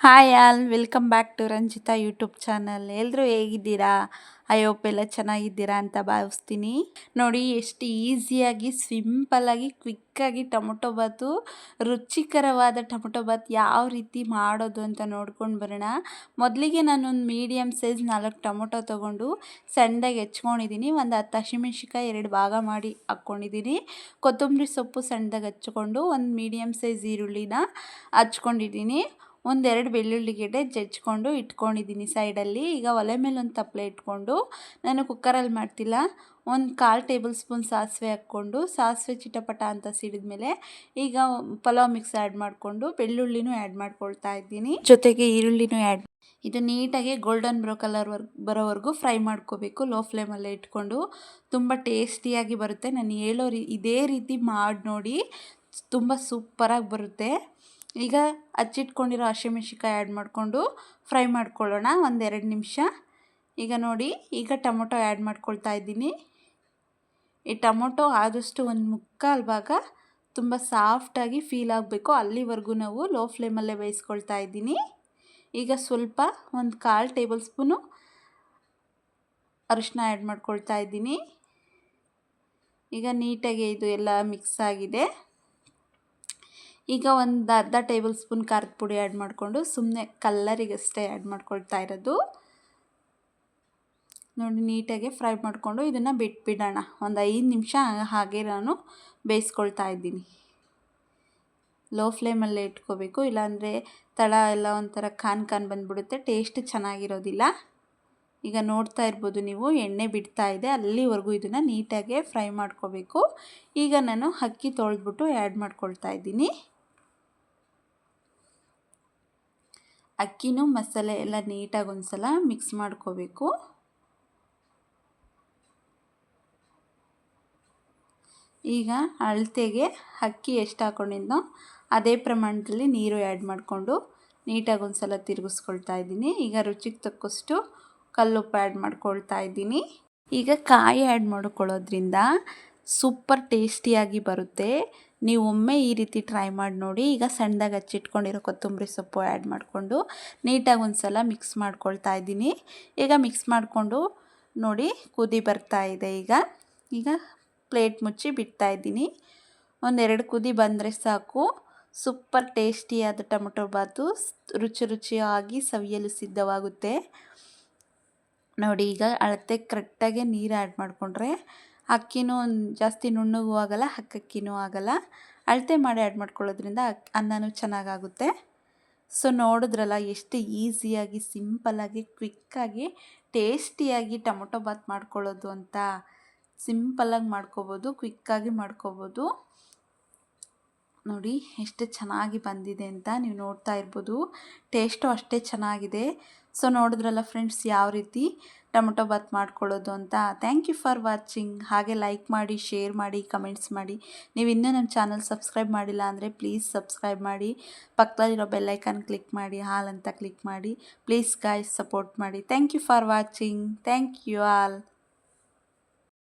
Hi all welcome back to Ranjitha YouTube channel ಎಲ್ಲರೂ ಹೇಗಿದ್ದೀರಾ? ಎಲ್ಲ ಚೆನ್ನಾಗಿದ್ದೀರಾ ಅಂತ ಭಾವಿಸ್ತೀನಿ. ನೋಡಿ, ಎಷ್ಟು ಈಸಿಯಾಗಿ ಸಿಂಪಲ್ಲಾಗಿ ಕ್ವಿಕ್ಕಾಗಿ ಟೊಮೊಟೊ ಬಾತು ರುಚಿಕರವಾದ ಟೊಮೊಟೊ ಬಾತ್ ಯಾವ ರೀತಿ ಮಾಡೋದು ಅಂತ ನೋಡ್ಕೊಂಡು ಬರೋಣ. ಮೊದಲಿಗೆ ನಾನೊಂದು ಮೀಡಿಯಮ್ ಸೈಜ್ ನಾಲ್ಕು ಟೊಮೊಟೊ ತೊಗೊಂಡು ಸಣ್ಣದಾಗಿ ಹೆಚ್ಕೊಂಡಿದ್ದೀನಿ. ಒಂದು ಹತ್ತು ಹಸಿಮೆಣ್ಸಿಕಾಯಿ ಎರಡು ಭಾಗ ಮಾಡಿ ಹಾಕ್ಕೊಂಡಿದ್ದೀನಿ. ಕೊತ್ತಂಬರಿ ಸೊಪ್ಪು ಸಣ್ಣದಾಗಿ ಹಚ್ಕೊಂಡು ಒಂದು ಮೀಡಿಯಮ್ ಸೈಜ್ ಈರುಳ್ಳಿನ ಹಚ್ಕೊಂಡಿದ್ದೀನಿ. ಒಂದೆರಡು ಬೆಳ್ಳುಳ್ಳಿ ಗಿಡ್ಡೆ ಜಜ್ಕೊಂಡು ಇಟ್ಕೊಂಡಿದ್ದೀನಿ ಸೈಡಲ್ಲಿ. ಈಗ ಒಲೆ ಮೇಲೆ ಒಂದು ತಪ್ಪಲೆ ಇಟ್ಕೊಂಡು ನಾನು ಕುಕ್ಕರಲ್ಲಿ ಮಾಡ್ತಿಲ್ಲ. ಒಂದು ಕಾಲು ಟೇಬಲ್ ಸ್ಪೂನ್ ಸಾಸಿವೆ ಹಾಕ್ಕೊಂಡು, ಸಾಸಿವೆ ಚಿಟಪಟ ಅಂತ ಸಿಡಿದ ಮೇಲೆ ಈಗ ಪಲಾವ್ ಮಿಕ್ಸ್ ಆ್ಯಡ್ ಮಾಡಿಕೊಂಡು ಬೆಳ್ಳುಳ್ಳಿನೂ ಆ್ಯಡ್ ಮಾಡ್ಕೊಳ್ತಾ ಇದ್ದೀನಿ. ಜೊತೆಗೆ ಈರುಳ್ಳಿನೂ ಆ್ಯಡ್ ಇದು ನೀಟಾಗಿ ಗೋಲ್ಡನ್ ಬ್ರೋ ಕಲರ್ ವರ್ಗ್ ಬರೋವರೆಗೂ ಫ್ರೈ ಮಾಡ್ಕೋಬೇಕು. ಲೋ ಫ್ಲೇಮಲ್ಲೇ ಇಟ್ಕೊಂಡು ತುಂಬ ಟೇಸ್ಟಿಯಾಗಿ ಬರುತ್ತೆ. ನಾನು ಹೇಳೋ ರೀ, ಇದೇ ರೀತಿ ಮಾಡಿ ನೋಡಿ ತುಂಬ ಸೂಪರಾಗಿ ಬರುತ್ತೆ. ಈಗ ಹಚ್ಚಿಟ್ಕೊಂಡಿರೋ ಹಸಿಮೆಣ್ಸಿಕಾಯಿ ಆ್ಯಡ್ ಮಾಡಿಕೊಂಡು ಫ್ರೈ ಮಾಡ್ಕೊಳ್ಳೋಣ ಒಂದೆರಡು ನಿಮಿಷ. ಈಗ ನೋಡಿ, ಈಗ ಟೊಮೊಟೊ ಆ್ಯಡ್ ಮಾಡ್ಕೊಳ್ತಾ ಇದ್ದೀನಿ. ಈ ಟೊಮೊಟೊ ಆದಷ್ಟು ಒಂದು ಮುಕ್ಕಾಲು ಭಾಗ ತುಂಬ ಸಾಫ್ಟಾಗಿ ಫೀಲ್ ಆಗಬೇಕು. ಅಲ್ಲಿವರೆಗೂ ನಾವು ಲೋ ಫ್ಲೇಮಲ್ಲೇ ಬೇಯಿಸ್ಕೊಳ್ತಾ ಇದ್ದೀನಿ. ಈಗ ಸ್ವಲ್ಪ ಒಂದು ಕಾಲು ಟೇಬಲ್ ಸ್ಪೂನು ಅರಿಶಿನ ಆ್ಯಡ್ ಮಾಡ್ಕೊಳ್ತಾ ಇದ್ದೀನಿ. ಈಗ ನೀಟಾಗಿ ಇದು ಎಲ್ಲ ಮಿಕ್ಸ್ ಆಗಿದೆ. ಈಗ ಒಂದು ಅರ್ಧ ಟೇಬಲ್ ಸ್ಪೂನ್ ಖಾರದ ಪುಡಿ ಆ್ಯಡ್ ಮಾಡಿಕೊಂಡು ಸುಮ್ಮನೆ ಕಲ್ಲರಿಗಷ್ಟೇ ಆ್ಯಡ್ ಮಾಡ್ಕೊಳ್ತಾ ಇರೋದು. ನೋಡಿ, ನೀಟಾಗಿ ಫ್ರೈ ಮಾಡಿಕೊಂಡು ಇದನ್ನು ಬಿಟ್ಬಿಡೋಣ. ಒಂದು ಐದು ನಿಮಿಷ ಹಾಗೆ ನಾನು ಬೇಯಿಸ್ಕೊಳ್ತಾ ಇದ್ದೀನಿ. ಲೋ ಫ್ಲೇಮಲ್ಲೇ ಇಟ್ಕೋಬೇಕು. ಇಲ್ಲಾಂದರೆ ತಳ ಎಲ್ಲ ಒಂಥರ ಖಾನ್ ಖಾನ್ ಬಂದುಬಿಡುತ್ತೆ. ಟೇಸ್ಟ್ ಚೆನ್ನಾಗಿರೋದಿಲ್ಲ. ಈಗ ನೋಡ್ತಾ ಇರ್ಬೋದು ನೀವು, ಎಣ್ಣೆ ಬಿಡ್ತಾ ಇದೆ. ಅಲ್ಲಿವರೆಗೂ ಇದನ್ನು ನೀಟಾಗಿ ಫ್ರೈ ಮಾಡ್ಕೋಬೇಕು. ಈಗ ನಾನು ಅಕ್ಕಿ ತೊಳೆದ್ಬಿಟ್ಟು ಆ್ಯಡ್ ಮಾಡ್ಕೊಳ್ತಾ ಇದ್ದೀನಿ. ಅಕ್ಕಿನೂ ಮಸಾಲೆ ಎಲ್ಲ ನೀಟಾಗಿ ಒಂದು ಸಲ ಮಿಕ್ಸ್ ಮಾಡ್ಕೋಬೇಕು. ಈಗ ಅಳತೆಗೆ ಅಕ್ಕಿ ಎಷ್ಟು ಹಾಕ್ಕೊಂಡಿದ್ದೋ ಅದೇ ಪ್ರಮಾಣದಲ್ಲಿ ನೀರು ಆ್ಯಡ್ ಮಾಡಿಕೊಂಡು ನೀಟಾಗಿ ಒಂದು ಸಲ ತಿರುಗಿಸ್ಕೊಳ್ತಾ ಇದ್ದೀನಿ. ಈಗ ರುಚಿಗೆ ತಕ್ಕಷ್ಟು ಕಲ್ಲುಪ್ಪು ಆ್ಯಡ್ ಮಾಡ್ಕೊಳ್ತಾ ಇದ್ದೀನಿ. ಈಗ ಕಾಯಿ ಆ್ಯಡ್ ಮಾಡ್ಕೊಳ್ಳೋದ್ರಿಂದ ಸೂಪರ್ ಟೇಸ್ಟಿಯಾಗಿ ಬರುತ್ತೆ. ನೀವು ಒಮ್ಮೆ ಈ ರೀತಿ ಟ್ರೈ ಮಾಡಿ ನೋಡಿ, ಈಗ ಸಣ್ಣದಾಗಿ ಹಚ್ಚಿಟ್ಕೊಂಡಿರೋ ಕೊತ್ತಂಬರಿ ಸೊಪ್ಪು ಆ್ಯಡ್ ಮಾಡಿಕೊಂಡು ನೀಟಾಗಿ ಒಂದು ಸಲ ಮಿಕ್ಸ್ ಮಾಡ್ಕೊಳ್ತಾ ಇದ್ದೀನಿ. ಈಗ ಮಿಕ್ಸ್ ಮಾಡಿಕೊಂಡು ನೋಡಿ ಕುದಿ ಬರ್ತಾ ಇದೆ ಈಗ. ಈಗ ಪ್ಲೇಟ್ ಮುಚ್ಚಿ ಬಿಡ್ತಾ ಇದ್ದೀನಿ. ಒಂದೆರಡು ಕುದಿ ಬಂದರೆ ಸಾಕು. ಸೂಪರ್ ಟೇಸ್ಟಿಯಾದ ಟೊಮೊಟೊ ಬಾತು ರುಚಿ ರುಚಿಯಾಗಿ ಸವಿಯಲು ಸಿದ್ಧವಾಗುತ್ತೆ. ನೋಡಿ ಈಗ ಅಳತೆ ಕರೆಕ್ಟಾಗಿ ನೀರು ಆ್ಯಡ್ ಮಾಡಿಕೊಂಡ್ರೆ ಅಕ್ಕಿನೂ ಜಾಸ್ತಿ ನುಣ್ಣಗೂ ಆಗಲ್ಲ, ಹಕ್ಕಕ್ಕಿನೂ ಆಗಲ್ಲ. ಅಳತೆ ಮಾಡಿ ಆ್ಯಡ್ ಮಾಡ್ಕೊಳ್ಳೋದ್ರಿಂದ ಅನ್ನನೂ ಚೆನ್ನಾಗಾಗುತ್ತೆ. ಸೊ ನೋಡಿದ್ರಲ್ಲ, ಎಷ್ಟು ಈಸಿಯಾಗಿ ಸಿಂಪಲ್ಲಾಗಿ ಕ್ವಿಕ್ಕಾಗಿ ಟೇಸ್ಟಿಯಾಗಿ ಟೊಮೊಟೊ ಬಾತ್ ಮಾಡ್ಕೊಳ್ಳೋದು ಅಂತ. ಸಿಂಪಲ್ಲಾಗಿ ಮಾಡ್ಕೋಬೋದು ಕ್ವಿಕ್ಕಾಗಿ ಮಾಡ್ಕೋಬೋದು. ನೋಡಿ ಎಷ್ಟು ಚೆನ್ನಾಗಿ ಬಂದಿದೆ ಅಂತ ನೀವು ನೋಡ್ತಾ ಇರ್ಬೋದು. ಟೇಸ್ಟು ಅಷ್ಟೇ ಚೆನ್ನಾಗಿದೆ. ಸೊ ನೋಡಿದ್ರಲ್ಲ ಫ್ರೆಂಡ್ಸ್ ಯಾವ ರೀತಿ ಟೊಮೊಟೊ ಬಾತ್ ಮಾಡ್ಕೊಳ್ಳೋದು ಅಂತ. ಥ್ಯಾಂಕ್ ಯು ಫಾರ್ ವಾಚಿಂಗ್ ಹಾಗೆ ಲೈಕ್ ಮಾಡಿ ಶೇರ್ ಮಾಡಿ ಕಮೆಂಟ್ಸ್ ಮಾಡಿ. ನೀವು ಇನ್ನೂ ನಮ್ಮ ಚಾನಲ್ ಸಬ್ಸ್ಕ್ರೈಬ್ ಮಾಡಿಲ್ಲ ಅಂದರೆ ಪ್ಲೀಸ್ ಸಬ್ಸ್ಕ್ರೈಬ್ ಮಾಡಿ. ಪಕ್ಕದಲ್ಲಿರೋ ಬೆಲ್ಲೈಕನ್ ಕ್ಲಿಕ್ ಮಾಡಿ, ಹಾಲ್ ಅಂತ ಕ್ಲಿಕ್ ಮಾಡಿ. ಪ್ಲೀಸ್ ಗಾಯ್ಸ್ ಸಪೋರ್ಟ್ ಮಾಡಿ. Thank you for watching thank you all